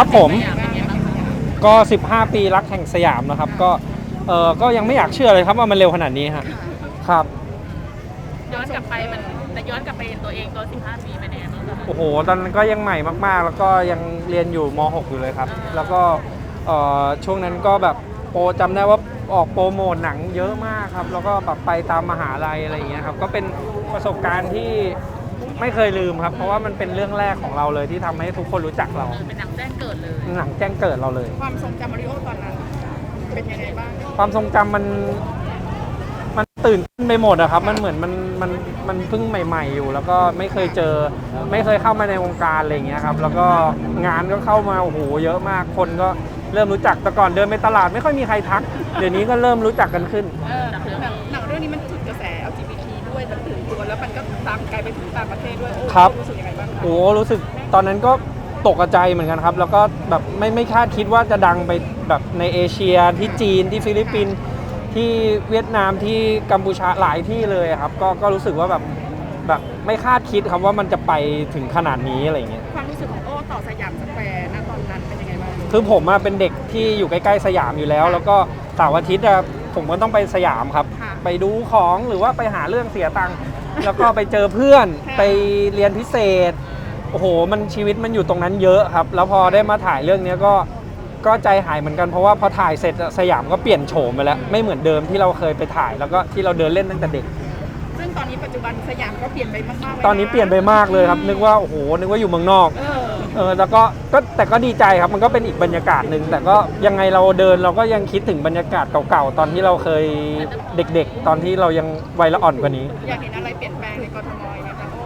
ครับผมสยามเป็นไงบ้างคะก็ 15 ปีรักแห่งสยามนะครับ ก็เออก็ยังไม่อยากเชื่อเลยครับว่ามันเร็วขนาดนี้ฮะครับ ย้อนกลับไปมันแต่ย้อนกลับไปเห็นตัวเองตอน15 ปีเป็นยังไงบ้างคะโอ้โห ตอนนั้นก็ยังใหม่มากๆ แล้วก็ยังเรียนอยู่ม .6 อยู่เลยครับ แล้วก็เอ่อช่วงนั้นก็แบบโปรจำได้ว่าออกโปรโมทหนังเยอะมากครับ แล้วก็แบบไปตามมหาลัยอะไรอย่างเงี้ยครับ ก็เป็นประสบการณ์ที่ไม่เคยลืมครับ เพราะว่ามันเป็นเรื่องแรกของเราเลยที่ทำให้ทุกคนรู้จักเราเออเป็นหนังแจ้งเกิดเลย หนังแจ้งเกิดเราเลย ความทรงจำมาริโอตอนนั้น เป็นยังไงบ้างความทรงจำมัน มันตื่นเต้นไปหมดอะครับ มันเหมือนมันมันมันเพิ่งใหม่ ๆ อยู่ แล้วก็ไม่เคยเจอ ไม่เคยเข้ามาในวงการอะไรอย่างเงี้ยครับ แล้วก็งานก็เข้ามาโอ้โหเยอะมากคนก็เริ่มรู้จักแต่ก่อนเดินไปตลาดไม่ค่อยมีใครทัก เดี๋ยวนี้ก็เริ่มรู้จักกันขึ้น เออหนังหนังเรื่องนี้มันถึงกระแส LGBT ด้วยมันถึงตัวแล้วมันก็ตามไกลไปถึงต่างประเทศด้วยโอ้ครับ รู้สึกยังไงบ้างคะโอ้โหรู้สึกตอนนั้นก็ ตกใจเหมือนกันครับ แล้วก็แบบไม่ไม่คาดคิดว่าจะดังไปแบบในเอเชียที่จีนที่ฟิลิปปินส์ที่เวียดนามที่กัมพูชาหลายที่เลยครับ ก็ก็รู้สึกว่าแบบแบบไม่คาดคิดครับว่ามันจะไปถึงขนาดนี้อะไรอย่างเงี้ยความรู้สึกของโอ้ต่อสยามสแควร์ณตอนนั้นเป็นยังไงบ้างคือผมอะเป็นเด็กที่อยู่ใกล้ๆสยามอยู่แล้ว แล้วก็เสาร์อาทิตย์อะผมก็ต้องไปสยามครับค่ะไปดูของหรือว่าไปหาเรื่องเสียตังค์แล้วก็ไปเจอเพื่อนค่ะไปเรียนพิเศษ โอ้โห มันชีวิตมันอยู่ตรงนั้นเยอะครับ แล้วพอได้มาถ่ายเรื่องเนี้ยก็ก็ใจหายเหมือนกันเพราะว่าพอถ่ายเสร็จอะสยามก็เปลี่ยนโฉมไปแล้ว ไม่เหมือนเดิมที่เราเคยไปถ่าย แล้วก็ที่เราเดินเล่นตั้งแต่เด็ก ซึ่งตอนนี้ปัจจุบันสยามก็เปลี่ยนไปมากๆตอนนี้เปลี่ยนไปมากเลยครับ นึกว่าโอ้โหนึกว่าอยู่เมืองนอกเออเออแล้วก็ก็แต่ก็ดีใจครับมันก็เป็นอีกบรรยากาศหนึ่งแต่ก็ยังไงเราเดินเราก็ยังคิดถึงบรรยากาศเก่าๆตอนที่เราเคยเด็กๆ ตอนที่เรายังวัยละอ่อนกว่านี้อยากเห็นอะไรเปลี่ยนแปลงในกทมอีกไหมคะโอ้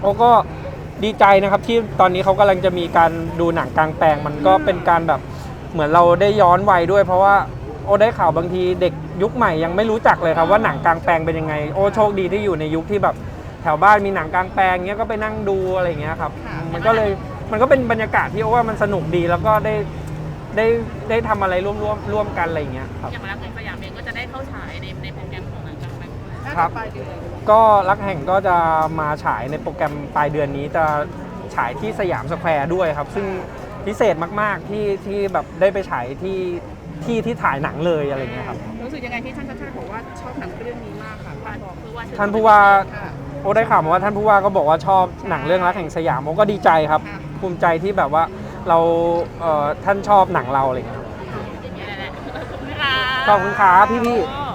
โอ้ก็ ดีใจนะครับที่ตอนนี้เขากำลังจะมีการดูหนังกลางแปลงมันก็เป็นการแบบเหมือนเราได้ย้อนวัยด้วย เพราะว่าโอ้ได้ข่าวบางทีเด็กยุคใหม่ยังไม่รู้จักเลยครับว่าหนังกลางแปลงเป็นยังไง โอ้โชคดีที่อยู่ในยุคที่แบบแถวบ้านมีหนังกลางแปลงเงี้ยก็ไปนั่งดูอะไรอย่างเงี้ยครับ มันก็เลยมันก็เป็นบรรยากาศที่โอ้ว่ามันสนุกดีแล้วก็ได้ได้ได้ทำอะไรร่วมร่วมร่วมกันอะไรอย่างเงี้ยครับ อย่างรักในสยามเองก็จะได้เข้าฉายในในโปรแกรมของหนัง ครัจะบปลายเดือนก็รักแห่งก็จะมาฉายในโปรแกรมปลายเดือนนี้จะฉายที่สยามสแควร์ด้วยครับ ซึ่งพิเศษมาก ๆ ที่ที่แบบได้ไปฉายที่ที่ที่ถ่ายหนังเลยอะไรเงี้ยครับ รู้สึกยังไงที่ท่านชาติชาติบอกว่าชอบหนังเรื่องนี้มากค่ะท่านบอกคือว่าท่านผู้ว่า ค่ะ โอ้ได้ข่าวมาว่าท่านผู้ว่าก็บอกว่าชอบหนังเรื่องรักแห่งสยามโอ้ก็ดีใจครับ ค่ะ ภูมิใจที่แบบว่าเราเอ่อท่านชอบหนังเราอะไรเงี้ยครับ อย่างนี้ยแหละขอบคุณค่ะขอบคุณครับพี่ๆโอ้